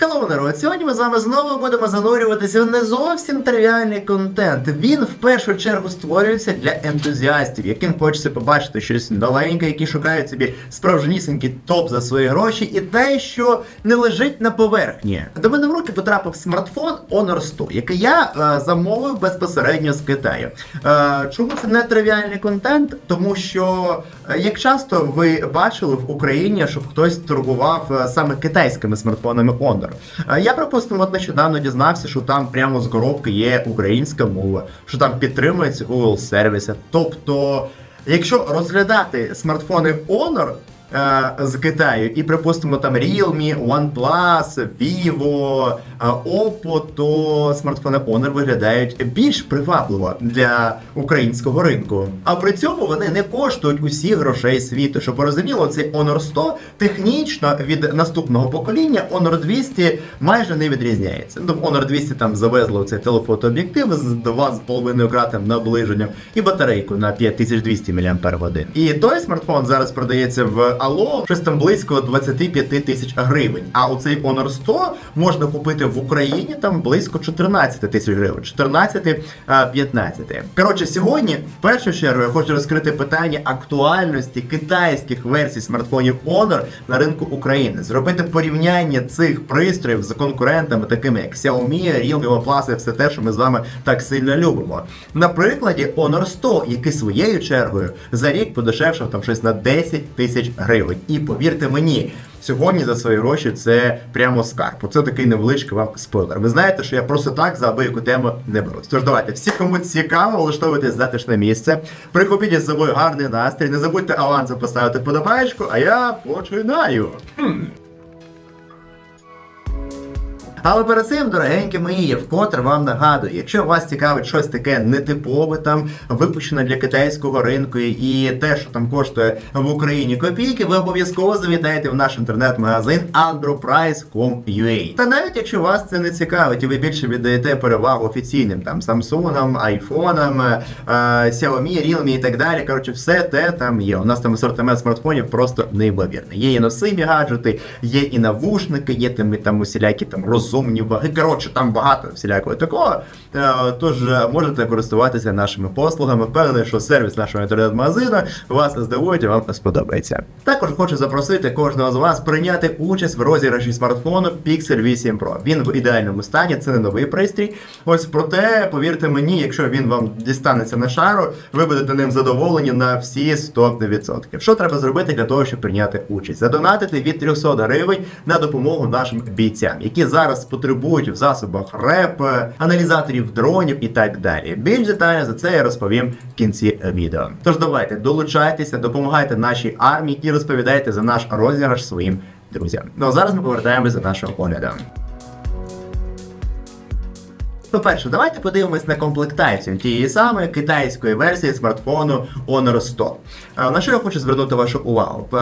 Hello, народ! Сьогодні ми з вами знову будемо занурюватися в не зовсім тривіальний контент. Він в першу чергу створюється для ентузіастів, яким хочеться побачити щось новеньке, які шукають собі справжнісінький топ за свої гроші, і те, що не лежить на поверхні. До мене в руки потрапив смартфон Honor 100, який я е, замовив безпосередньо з Китаю. Е, чому це не тривіальний контент? Тому що е, як часто ви бачили в Україні, щоб хтось торгував е, саме китайськими смартфонами Honor. Е, Я, припустимо, от нещодавно дізнався, що там прямо з коробки є українська мова, що там підтримується Google сервіси. Тобто, якщо розглядати смартфони Honor. Е, З Китаю, і припустимо там Realme, OnePlus, Vivo, е, Oppo, то смартфони Honor виглядають більш привабливо для українського ринку. А при цьому вони не коштують усіх грошей світу. Щоб розуміло, цей Honor 100 технічно від наступного покоління Honor 200 майже не відрізняється. Ну, Honor 200 там завезли цей телефотооб'єктив з 2,5 кратним наближенням і батарейку на 5200 мАч. І той смартфон зараз продається в Allo щось там близько 25 тисяч гривень. А оцей Honor 100 можна купити в Україні там близько 14 тисяч гривень. 14-15. Коротше, сьогодні в першу чергу я хочу розкрити питання актуальності китайських версій смартфонів Honor на ринку України, зробити порівняння цих пристроїв з конкурентами, такими як Xiaomi, Realme, OnePlus і все те, що ми з вами так сильно любимо. На прикладі Honor 100, який своєю чергою за рік подешевшав там щось на 10 тисяч гривень. І повірте мені. Сьогодні за свої гроші це прямо скарб. Оце такий невеличкий вам спойлер. Ви знаєте, що я просто так за абияку тему не берусь. Тож давайте, всі, кому цікаво, влаштовуйтесь затишне місце. Прихопіть з собою гарний настрій. Не забудьте авансом поставити подобаєчку, а я починаю. Але перед цим, дорогенькі мої, я вкотре вам нагадую, якщо вас цікавить щось таке нетипове, там випущене для китайського ринку і те, що там коштує в Україні копійки, ви обов'язково завітаєте в наш інтернет-магазин androprice.com.ua. Та навіть якщо вас це не цікавить, і ви більше віддаєте перевагу офіційним там Samsung, айфонам, е, Xiaomi, Realme і так далі. Коротше, все те там є. У нас там асортимент смартфонів просто неймовірний. Є і носимі гаджети, є і навушники, є там, і там усілякі там розумні ваги. Коротше, там багато всілякого такого. Е, Тож е, можете користуватися нашими послугами. Впевнений, що сервіс нашого інтернет-магазину вас здивує і вам сподобається. Також хочу запросити кожного з вас прийняти участь в розіграші смартфону Pixel 8 Pro. Він в ідеальному стані, це не новий пристрій. Ось проте, повірте мені, якщо він вам дістанеться на шару, ви будете ним задоволені на всі 100%. Що треба зробити для того, щоб прийняти участь? Задонатити від 300 гривень на допомогу нашим бійцям, які зараз потребують в засобах РЕП, аналізаторів дронів і так далі. Більш детально за це я розповім в кінці відео. Тож давайте долучайтеся, допомагайте нашій армії і розповідайте за наш розіграш своїм друзям. Ну а зараз ми повертаємося до нашого огляду. По-перше, давайте подивимось на комплектацію тієї самої китайської версії смартфону Honor 100. На що я хочу звернути вашу увагу? Е,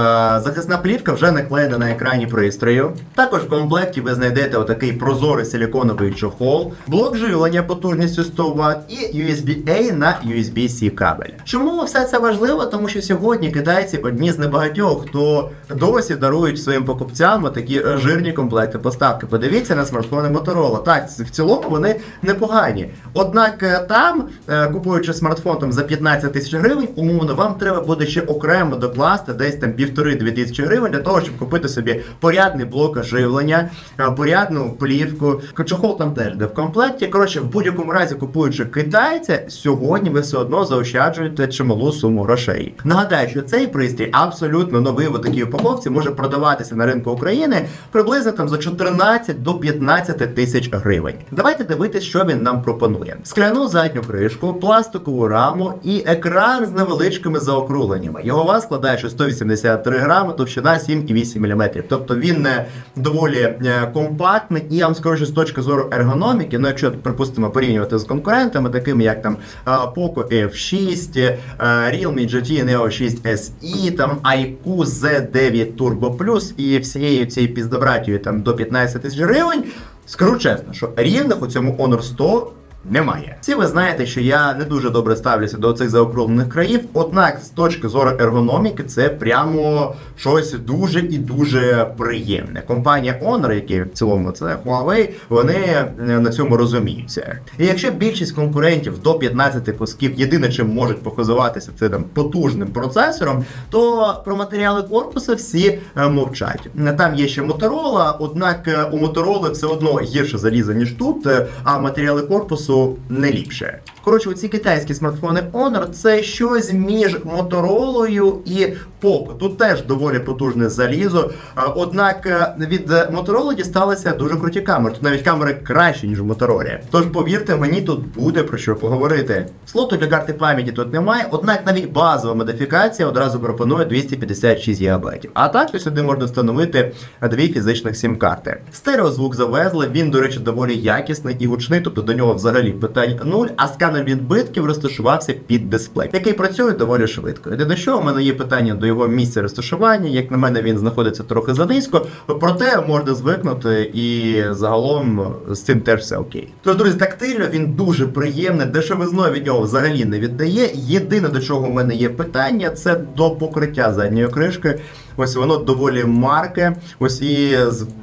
Захисна плівка вже наклеєна на екрані пристрою. Також в комплекті ви знайдете отакий прозорий силіконовий чохол, блок живлення потужністю 100 Вт і USB-A на USB-C кабель. Чому все це важливо? Тому що сьогодні китайці одні з небагатьох, хто досі дарують своїм покупцям такі жирні комплекти поставки. Подивіться на смартфони Motorola. Так, в цілому вони непогані. Однак е, там, е, купуючи смартфон там, за 15 тисяч гривень, умовно, вам треба буде ще окремо докласти десь там півтори-дві тисячі гривень для того, щоб купити собі порядний блок живлення, е, порядну плівку. Чохол там теж де в комплекті. Коротше, в будь-якому разі, купуючи китайця, сьогодні ви все одно заощаджуєте чималу суму грошей. Нагадаю, що цей пристрій абсолютно новий в такій упаковці може продаватися на ринку України приблизно там за 14 до 15 тисяч гривень. Давайте дивитись, що він нам пропонує: скляну задню кришку, пластикову раму і екран з невеличкими заокругленнями. Його вага складає ще 183 грами, товщина 7,8 мм. Тобто він не доволі е, компактний і я вам скажу, що з точки зору ергономіки, ну якщо припустимо порівнювати з конкурентами, такими як там е, Poco F6, е, Realme GT Neo 6 SE, там iQOO Z9 Turbo Plus і всією цією піздобратією там до 15 тисяч гривень. Скажу чесно, що рівних у цьому Honor 100 немає. Всі ви знаєте, що я не дуже добре ставлюся до цих заокруглених країв, однак з точки зору ергономіки це прямо щось дуже і дуже приємне. Компанія Honor, які в цілому це Huawei, вони е, на цьому розуміються. І якщо більшість конкурентів до 15 кусків єдине, чим можуть похизуватися, це там потужним процесором, то про матеріали корпусу всі е, мовчать. Там є ще Motorola, однак е, у Motorola все одно гірше залізо, ніж тут, а матеріали корпусу не ліпше. Коротше, ці китайські смартфони Honor це щось між Motorola і Poco. Тут теж доволі потужне залізо. Однак е, від Motorola дісталися дуже круті камери. Тут навіть камери кращі, ніж в Motorola. Тож повірте, мені тут буде про що поговорити. Слоту для карти пам'яті тут немає, однак навіть базова модифікація одразу пропонує 256 ГБ. А також сюди можна встановити дві фізичних сім-карти. Стереозвук завезли, він, до речі, доволі якісний і гучний, тобто до нього взагалі питань нуль, а сканер відбитків розташувався під дисплей, який працює доволі швидко. Єдине, що у мене є питання до його місця розташування. Як на мене, він знаходиться трохи занизько, проте можна звикнути і загалом з цим теж все окей. Тож, друзі, тактильно він дуже приємний, дешевизно від нього взагалі не віддає. Єдине, до чого в мене є питання, це до покриття задньої кришки. Ось воно доволі марке, ось і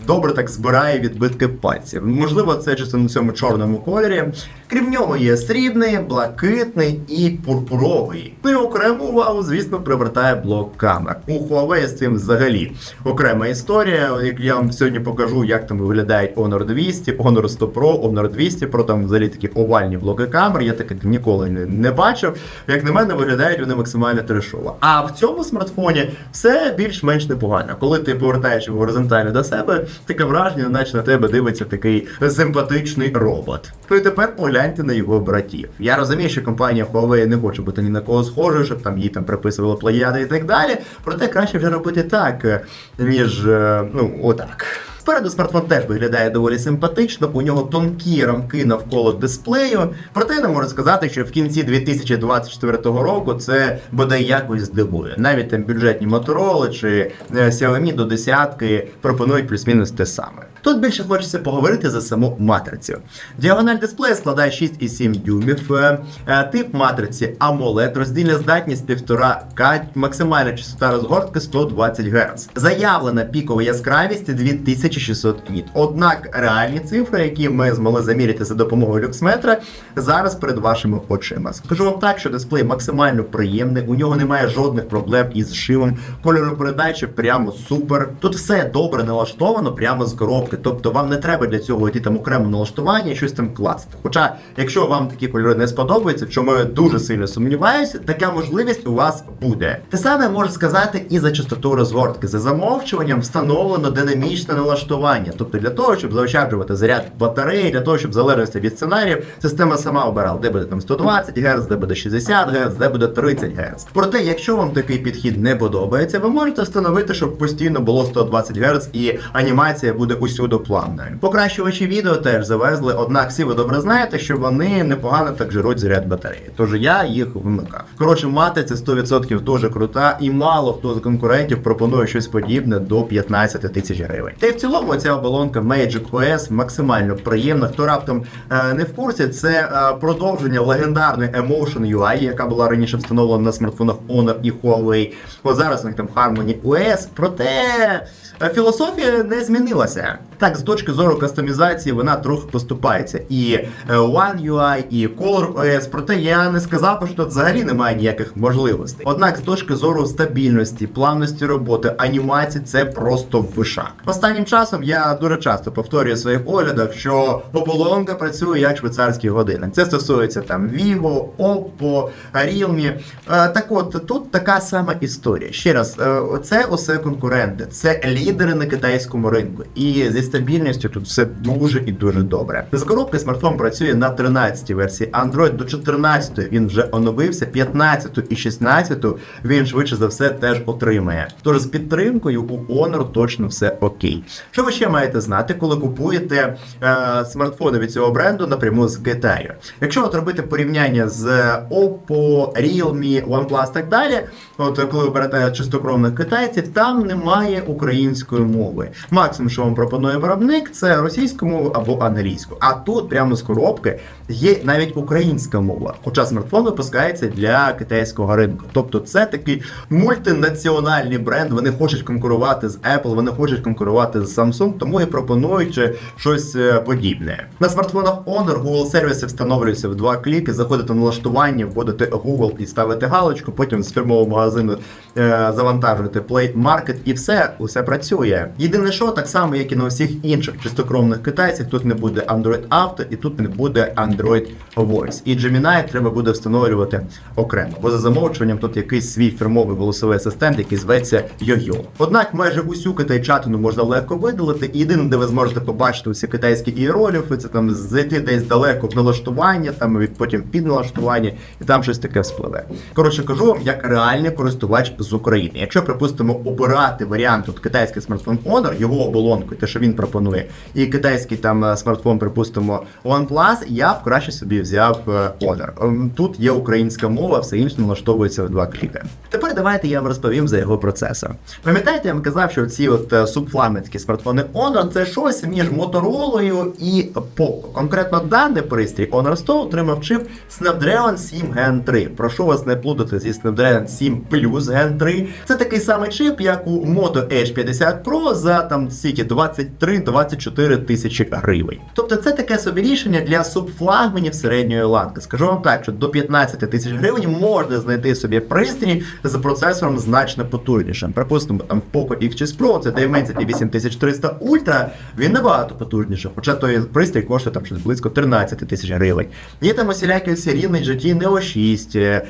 добре так збирає відбитки пальців. Можливо, це чисто на цьому чорному кольорі. Крім нього є срібний, блакитний і пурпуровий. Ну і окрему увагу, звісно, привертає блок камер. У Huawei з цим взагалі окрема історія. Як я вам сьогодні покажу, як там виглядають Honor 200, Honor 100 Pro, Honor 200 Pro, там взагалі такі овальні блоки камер. Я таких ніколи не, бачив. Як на мене, виглядають вони максимально трешово. А в цьому смартфоні все більш-менш непогано. Коли ти повертаєш його горизонтально до себе, таке враження, наче на тебе дивиться такий симпатичний робот. Ну і тепер погляньте на його братів. Я розумію, що компанія Huawei не хоче бути ні на кого схожою, щоб там їй там приписували плеяди і так далі. Проте краще вже робити так, е, ніж е, ну отак. Спереду смартфон теж виглядає доволі симпатично, у нього тонкі рамки навколо дисплею. Проте не можу сказати, що в кінці 2024 року це бодай якось здивує. Навіть там бюджетні Motorola чи е, Xiaomi до десятки пропонують плюс-мінус те саме. Тут більше хочеться поговорити за саму матрицю. Діагональ дисплею складає 6,7 дюймів, е, е, тип матриці AMOLED, роздільна здатність 1,5К, максимальна частота розгортки 120 Гц. Заявлена пікова яскравість 2600 ніт. Однак реальні цифри, які ми змогли заміряти за допомогою люксметра, зараз перед вашими очима. Скажу вам так, що дисплей максимально приємний, у нього немає жодних проблем із шивом, кольоропередачі прямо супер. Тут все добре налаштовано прямо з коробки, тобто вам не треба для цього йти там окремо налаштування і щось там класти. Хоча, якщо вам такі кольори не сподобаються, в чому я дуже сильно сумніваюся, така можливість у вас буде. Те саме можу сказати і за частоту розгортки. За замовчуванням встановлено динамічне налаштування. Тобто для того, щоб заощаджувати заряд батареї, для того, щоб залежності від сценаріїв, система сама обирала, де буде там 120 Гц, де буде 60 Гц, де буде 30 Гц. Проте, якщо вам такий підхід не подобається, ви можете встановити, щоб постійно було 120 Гц і анімація буде усюди плавною. Покращувачі відео теж завезли, однак всі ви добре знаєте, що вони непогано так жируть заряд батареї. Тож я їх вимикав. Коротше, мати це 100% дуже крута, і мало хто з конкурентів пропонує щось подібне до 15 тисяч гривень. Та й в цілому ця оболонка Magic OS максимально приємна. Хто раптом е, не в курсі, це е, продовження легендарної Emotion UI, яка була раніше встановлена на смартфонах Honor і Huawei. От зараз у них там Harmony OS, проте е, філософія не змінилася. Так, з точки зору кастомізації вона трохи поступається. І е, One UI, і Color OS, проте я не сказав, що тут взагалі немає ніяких можливостей. Однак, з точки зору стабільності, плавності роботи, анімації, це просто вишак. Останнім часом я дуже часто повторюю в своїх оглядах, що оболонка працює як швейцарський годинник. Це стосується там Vivo, Oppo, Realme. Е, так от тут така сама історія. Ще раз, е, це усе конкуренти, це лідери на китайському ринку. І зі стабільністю тут все дуже і дуже добре. З коробки смартфон працює на 13-й версії Android до 14-ї він вже оновився, 15-ту і 16-ту він швидше за все теж отримає. Тож з підтримкою у Honor точно все окей. Що ви ще маєте знати, коли купуєте е, смартфони від цього бренду напряму з Китаю? Якщо от робити порівняння з Oppo, Realme, OnePlus так далі, от коли ви берете чистокровних китайців, там немає української мови. Максимум, що вам пропонує виробник, це російську мову або англійську. А тут прямо з коробки є навіть українська мова. Хоча смартфон випускається для китайського ринку. Тобто це такий мультинаціональний бренд. Вони хочуть конкурувати з Apple, вони хочуть конкурувати з Samsung, тому і пропонують е, щось е, подібне. На смартфонах Honor Google сервіси встановлюються в два кліки. Заходите на налаштування, вводите Google і ставите галочку. Потім з фірмового магазину е, завантажуєте Play Market і все, усе працює. Єдине, що так само, як і на усіх інших чистокровних китайців, тут не буде Android Auto і тут не буде Android Voice. І Gemini треба буде встановлювати окремо. Бо за замовчуванням тут якийсь свій фірмовий голосовий асистент, який зветься Йо-Йо. Однак майже усю китайчатину можна легко видалити. І єдине, де ви зможете побачити усі китайські іерогліфи, це там зайти десь далеко в налаштування, там потім під налаштування, і там щось таке вспливе. Коротше, кажу вам, як реальний користувач з України. Якщо, припустимо, обирати варіант от китайський смартфон Honor, його оболонку, те, що він пропонує, і китайський там е, смартфон, припустимо, OnePlus, я б краще собі взяв е, Honor. Ем, Тут є українська мова, все інше налаштовується в два кліки. Тепер давайте я вам розповім за його процесор. Пам'ятаєте, я вам казав, що ці от е, субфлагманські смартфони Honor це щось між Моторолою і Poco. Конкретно даний пристрій Honor 100 отримав чип Snapdragon 7 Gen 3. Прошу вас не плутати зі Snapdragon 7 Plus Gen 3. Це такий самий чип, як у Moto H50 Pro за там стільки 23-24 тисячі гривень. Тобто це таке собі рішення для субфлагманів середньої ланки. Скажу вам так, що до 15 тисяч гривень можна знайти собі пристрій з процесором значно потужнішим. Припустимо, там Poco X6 Pro, це Dimensity 8300 Ultra, він набагато потужніший, хоча той пристрій коштує там щось близько 13 тисяч гривень. Є там усілякі серійний GT Neo 6, е,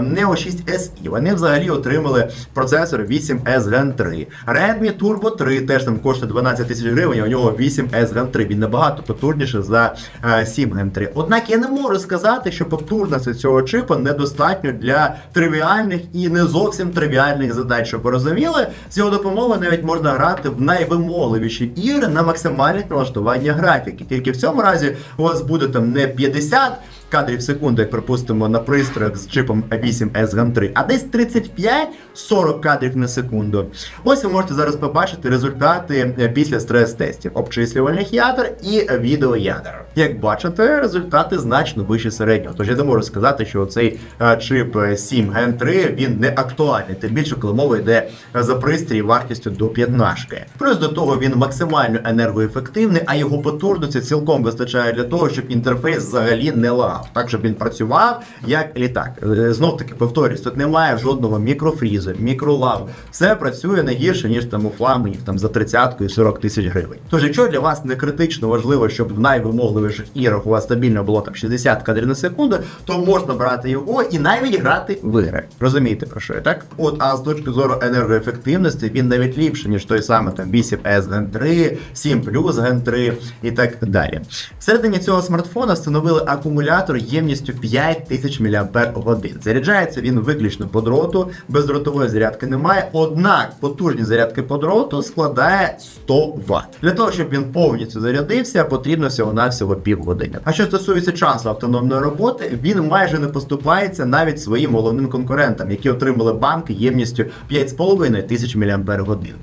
Neo 6 SE. Вони взагалі отримали процесор 8S Gen 3. Redmi Turbo 3 теж там коштує 12 тисяч гривень, а у нього 8S Gen 3. Він набагато потужніший за е, 7 Gen 3. Однак я не можу сказати, що потужності цього чипа недостатньо для тривіальних і не зовсім тривіальних задач. Щоб ви розуміли, з його допомогою навіть можна грати в найвимогливіші ігри на максимальних налаштування графіки. Тільки в цьому разі у вас буде там не 50 кадрів в секунду, як припустимо, на пристроях з чипом 8S Gen 3, а десь 35-40 кадрів на секунду. Ось ви можете зараз побачити результати е, після стрес-тестів обчислювальних ядер і відеоядер. Як бачите, результати значно вищі середнього. Тож я не можу сказати, що цей чип е, 7 Gen 3 він не актуальний, тим більше, коли мова йде за пристрій вартістю до 15. Плюс до того він максимально енергоефективний, а його потужності цілком вистачає для того, щоб інтерфейс взагалі не лагав, так щоб він працював як літак. Е, Знов таки повторюсь, тут немає жодного мікрофрізу, мікролав. Все працює не гірше, ніж там у флагманів там за 30 і 40 тисяч гривень. Тож, якщо для вас не критично важливо, щоб в найвимогливіших іграх у вас стабільно було там 60 кадрів на секунду, то можна брати його і навіть грати в ігри. Розумієте про що я так? От, а з точки зору енергоефективності він навіть ліпший, ніж той самий там 8S Gen 3, 7 Plus Gen 3 і так далі. Всередині цього смартфона встановили акумулятор ємністю 5000 мАч. Заряджається він виключно по дроту, бездротової зарядки немає. Однак потужність зарядки по дроту складає 100 Вт. Для того, щоб він повністю зарядився, потрібно всього-навсього півгодини. А що стосується часу автономної роботи, він майже не поступається навіть своїм головним конкурентам, які отримали банки ємністю 5,5 тисяч мАч.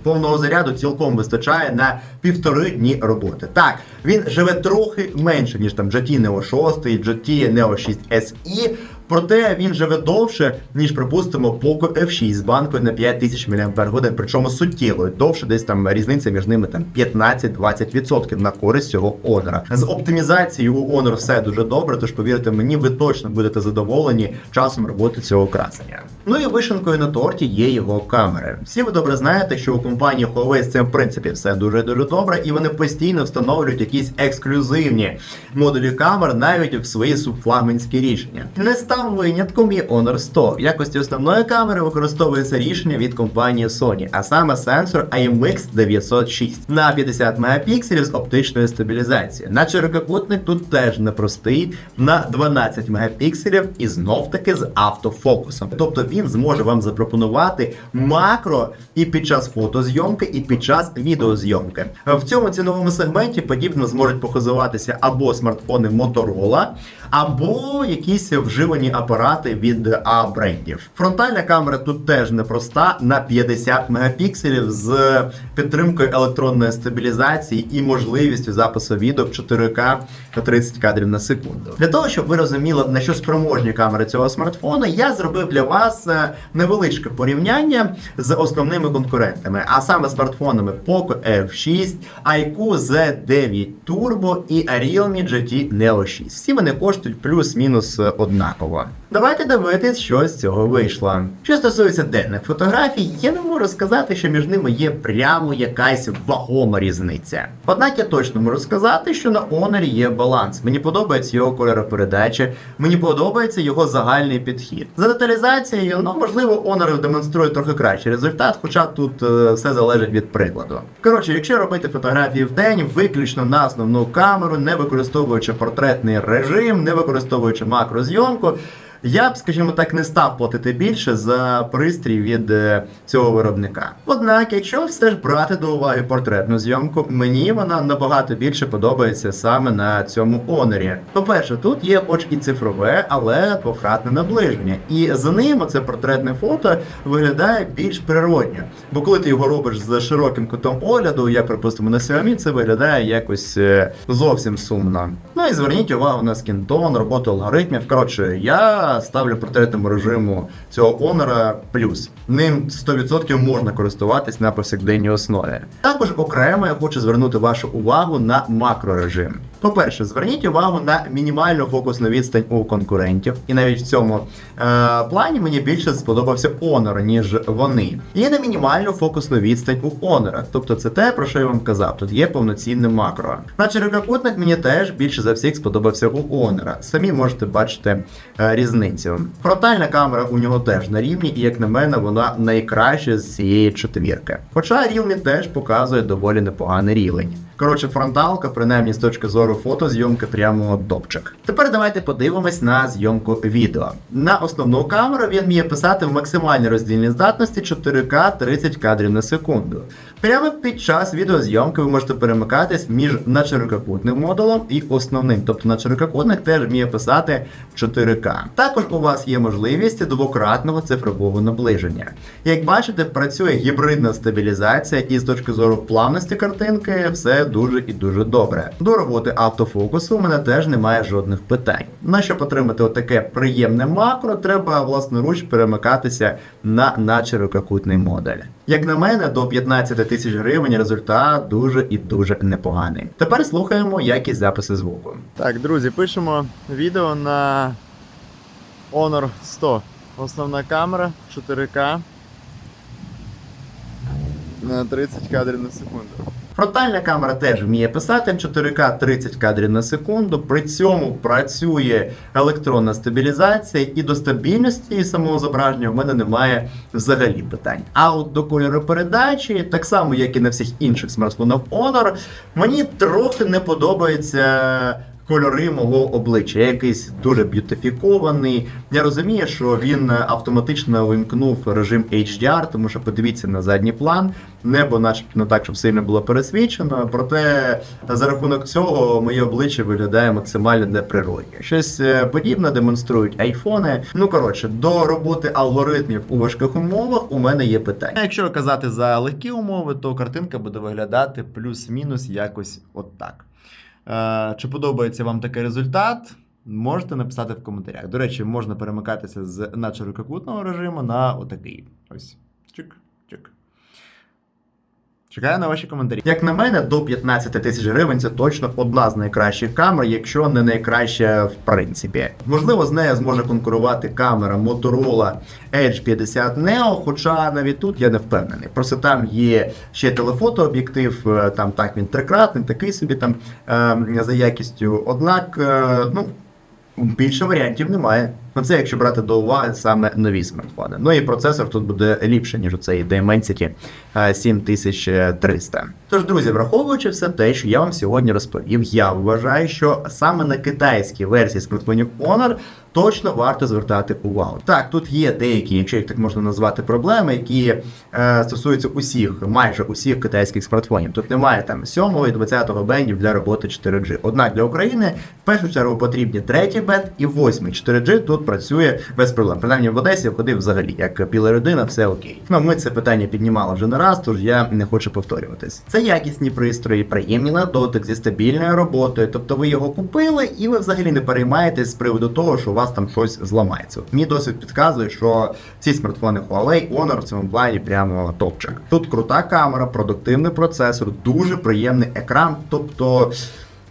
Повного заряду цілком вистачає на півтори дні роботи. Так, він живе трохи менше, ніж там GT Neo 6, GT Neo 6 SE, Проте він живе довше, ніж, припустимо, Poco F6 з банкою на 5000 мАч, причому суттєво довше, десь там різниця між ними там 15-20% на користь цього Honor. З оптимізацією у Honor все дуже добре, тож повірте мені, ви точно будете задоволені часом роботи цього красення. Ну і вишенкою на торті є його камери. Всі ви добре знаєте, що у компанії Huawei з цим в принципі все дуже дуже добре, і вони постійно встановлюють якісь ексклюзивні модулі камер навіть в свої субфлагманські рішення. Не став винятком і Honor 100. В якості основної камери використовується рішення від компанії Sony, а саме сенсор IMX 906 на 50 мегапікселів з оптичною стабілізацією. На ширококутник тут теж непростий на 12 мегапікселів і знов таки з автофокусом. Тобто він зможе вам запропонувати макро і під час фотозйомки, і під час відеозйомки. В цьому ціновому сегменті подібно зможуть похизуватися або смартфони Motorola, або якісь вживані спробувані апарати від А брендів. Фронтальна камера тут теж непроста на 50 мегапікселів з підтримкою електронної стабілізації і можливістю запису відео в 4К та 30 кадрів на секунду. Для того, щоб ви розуміли, на що спроможні камери цього смартфону, я зробив для вас е, невеличке порівняння з основними конкурентами, а саме смартфонами Poco F6, iQOO Z9 Turbo і Realme GT Neo 6. Всі вони коштують плюс-мінус е, однаково. Давайте дивитись, що з цього вийшло. Що стосується денних фотографій, я не можу сказати, що між ними є прямо якась вагома різниця. Однак я точно можу сказати, що на Honor є баланс. Мені подобається його кольоропередача, мені подобається його загальний підхід. За деталізацією, ну можливо, Honor демонструє трохи кращий результат, хоча тут е, все залежить від прикладу. Коротше, якщо робити фотографії в день, виключно на основну камеру, не використовуючи портретний режим, не використовуючи макрозйомку. Я б, скажімо так, не став платити більше за пристрій від е, цього виробника. Однак, якщо все ж брати до уваги портретну зйомку, мені вона набагато більше подобається саме на цьому онорі. По-перше, тут є хоч і цифрове, але двократне наближення. І за ним це портретне фото виглядає більш природньо. Бо коли ти його робиш з широким кутом огляду, як припустимо на Xiaomi, це виглядає якось е, зовсім сумно. Ну і зверніть увагу на скінтон, роботу алгоритмів. Коротше, я ставлю портретному режиму цього онера плюс. Ним 100% можна користуватись на повсякденній основі. Також окремо я хочу звернути вашу увагу на макрорежим. По-перше, зверніть увагу на мінімальну фокусну відстань у конкурентів, і навіть в цьому е, плані мені більше сподобався Honor, ніж вони. І на мінімальну фокусну відстань у Honor. Тобто це те, про що я вам казав. Тут є повноцінне макро. На ширококутник мені теж більше за всіх сподобався у Honor. Самі можете бачити е, різницю. Фронтальна камера у нього теж на рівні, і як на мене, вона найкраща з цієї четвірки. Хоча Realme теж показує доволі непоганий рівень. Коротше, фронталка, принаймні з точки зору фотозйомки, прямо допчик. Тепер давайте подивимось на зйомку відео. На основну камеру він вміє писати в максимальній роздільній здатності 4К 30 кадрів на секунду. Прямо під час відеозйомки ви можете перемикатись між надширококутним модулем і основним. Тобто надширококутник теж вміє писати 4К. Також у вас є можливість двократного цифрового наближення. Як бачите, працює гібридна стабілізація, і з точки зору плавності картинки все дуже і дуже добре. До роботи автофокусу у мене теж немає жодних питань. На щоб отримати отаке приємне макро, треба власноруч перемикатися на надширококутний модуль. Як на мене, до 15 тисяч гривень результат дуже і дуже непоганий. Тепер слухаємо якість записи звуку. Так, друзі, пишемо відео на Honor 100. Основна камера 4К на 30 кадрів на секунду. Фронтальна камера теж вміє писати в 4К 30 кадрів на секунду. При цьому працює електронна стабілізація, і до стабільності самого зображення в мене немає взагалі питань. А от до кольоропередачі, так само як і на всіх інших смартфонах Honor, мені трохи не подобається. Кольори мого обличчя, якийсь дуже б'ютифікований. Я розумію, що він автоматично вимкнув режим HDR, тому що подивіться на задній план. Небо, начебто, не так, щоб сильно було пересвічено. Проте за рахунок цього моє обличчя виглядає максимально неприродньо. Щось е, подібне демонструють айфони. Ну коротше, до роботи алгоритмів у важких умовах у мене є питання. Якщо казати за легкі умови, то картинка буде виглядати плюс-мінус якось отак. Е, Чи подобається вам такий результат? Можете написати в коментарях. До речі, можна перемикатися з надширококутного режиму на отакий. Ось. Чик. Чекаю на ваші коментарі. Як на мене, до 15 тисяч гривень це точно одна з найкращих камер, якщо не найкраща в принципі. Можливо, з нею зможе конкурувати камера Motorola Edge 50 Neo, хоча навіть тут я не впевнений. Просто там є ще телефотооб'єктив, е, там так він трикратний, такий собі там е, за якістю. Однак, е, ну. Більше варіантів немає. Ну це якщо брати до уваги саме нові смартфони. Ну і процесор тут буде ліпше, ніж у цей Dimensity е, 7300. Тож, друзі, враховуючи все те, що я вам сьогодні розповів, я вважаю, що саме на китайській версії смартфонів Honor точно варто звертати увагу. Так, тут є деякі, якщо їх так можна назвати, проблеми, які е, стосуються усіх, майже усіх китайських смартфонів. Тут немає там 7 і 20 бендів для роботи 4G. Однак для України в першу чергу потрібні третій бенд і восьмий 4G тут працює без проблем. Принаймні в Одесі ходив взагалі, як біла людина, все окей. Ну ми це питання піднімали вже не раз, тож я не хочу повторюватись. Це якісні пристрої, приємні на дотик зі стабільною роботою. Тобто ви його купили, і ви взагалі не переймаєтесь з приводу того, що у вас там щось зламається. Мій досвід підказує, що ці смартфони Huawei Honor в цьому плані прямо топчик. Тут крута камера, продуктивний процесор, дуже приємний екран. Тобто.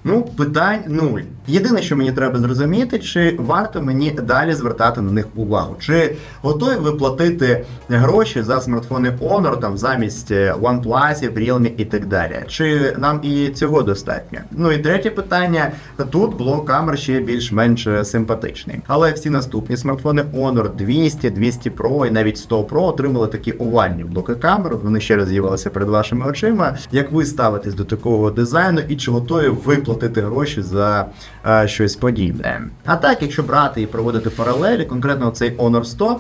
Ну, питань нуль. Єдине, що мені треба зрозуміти, чи варто мені далі звертати на них увагу, чи готові ви платити гроші за смартфони Honor там замість е, OnePlus, Realme і так далі. Чи нам і цього достатньо? Ну і третє питання: тут блок камер ще більш-менш е, симпатичний. Але всі наступні смартфони Honor 200, 200 Pro і навіть 100 Pro отримали такі овальні блоки камер. Вони ще раз з'явилися перед вашими очима. Як ви ставитесь до такого дизайну і чи готові ви гроші за е, щось подібне? А так, якщо брати і проводити паралелі, конкретно цей Honor 100 е,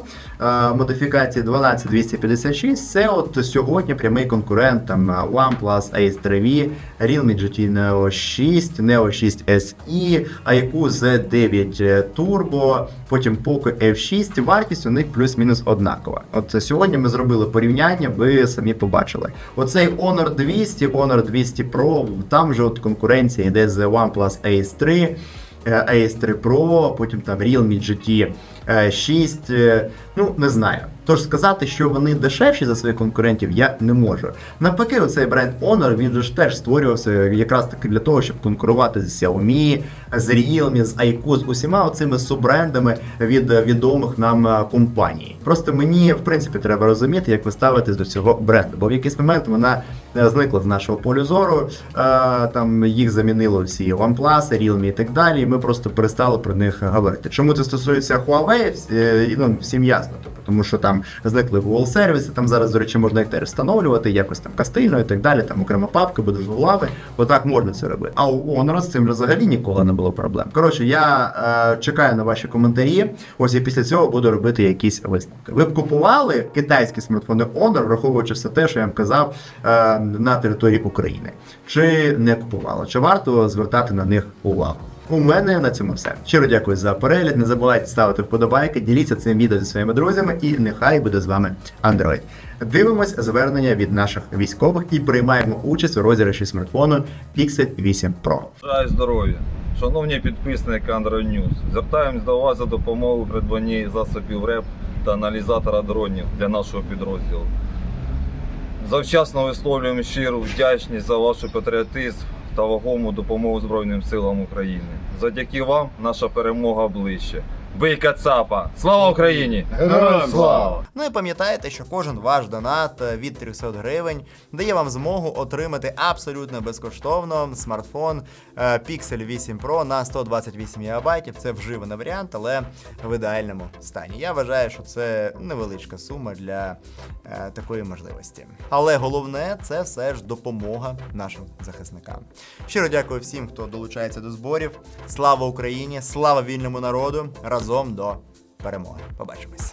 модифікації 12256, це от сьогодні прямий конкурент там е, OnePlus Ace 3V, Realme GT Neo 6, Neo 6 SE, iQOO Z9 Turbo, потім Poco F6. Вартість у них плюс-мінус однакова. От сьогодні ми зробили порівняння, ви самі побачили. Оцей Honor 200, Honor 200 Pro, там вже от конкуренція йде з OnePlus Ace 3. Е, Ace 3 Pro, потім там Realme GT е, 6, е, ну не знаю. Тож сказати, що вони дешевші за своїх конкурентів, я не можу. Навпаки, оцей бренд Honor, він ж теж створювався якраз таки для того, щоб конкурувати з Xiaomi, з Realme, з iQOO, з усіма оцими суббрендами від е, відомих нам е, компаній. Просто мені, в принципі, треба розуміти, як ви ставитесь до цього бренду, бо в якийсь момент вона е, зникла з нашого полю зору, там їх замінило всі OnePlus, Realme і так далі. І ми просто перестали про них говорити. Чому це стосується Huawei, ну, всім ясно. Тобто, тому що там зникли Google сервіси, там зараз, до речі, можна їх теж встановлювати, якось там кастильно і так далі, там окрема папка буде з глави, отак можна це робити. А у Honor з цим взагалі ніколи не було проблем. Коротше, я е, чекаю на ваші коментарі. Ось і після цього буду робити якісь висновки. Ви б купували китайські смартфони Honor, враховуючи все те, що я вам казав е, на території України. Чи не купували? Чи варто звертати на них увагу? У мене на цьому все. Щиро дякую за перегляд. Не забувайте ставити вподобайки, діліться цим відео зі своїми друзями, і нехай буде з вами Android. Дивимось звернення від наших військових і приймаємо участь у розіграші смартфону Pixel 8 Pro. Здоров'я. Шановні підписники Android News, звертаємось до вас за допомогою придбанні засобів РЕП та аналізатора дронів для нашого підрозділу. Завчасно висловлюємо щиру вдячність за ваш патріотизм та вагому допомогу Збройним силам України. Завдяки вам наша перемога ближче. Бий Кацапа! Слава Україні! Героям слава! Ну і пам'ятайте, що кожен ваш донат е, від 300 гривень дає вам змогу отримати абсолютно безкоштовно смартфон е, Pixel 8 Pro на 128 ГБ. Це вживаний варіант, але в ідеальному стані. Я вважаю, що це невеличка сума для е, такої можливості. Але головне це все ж допомога нашим захисникам. Щиро дякую всім, хто долучається до зборів. Слава Україні! Слава вільному народу! разом до перемоги. Побачимось.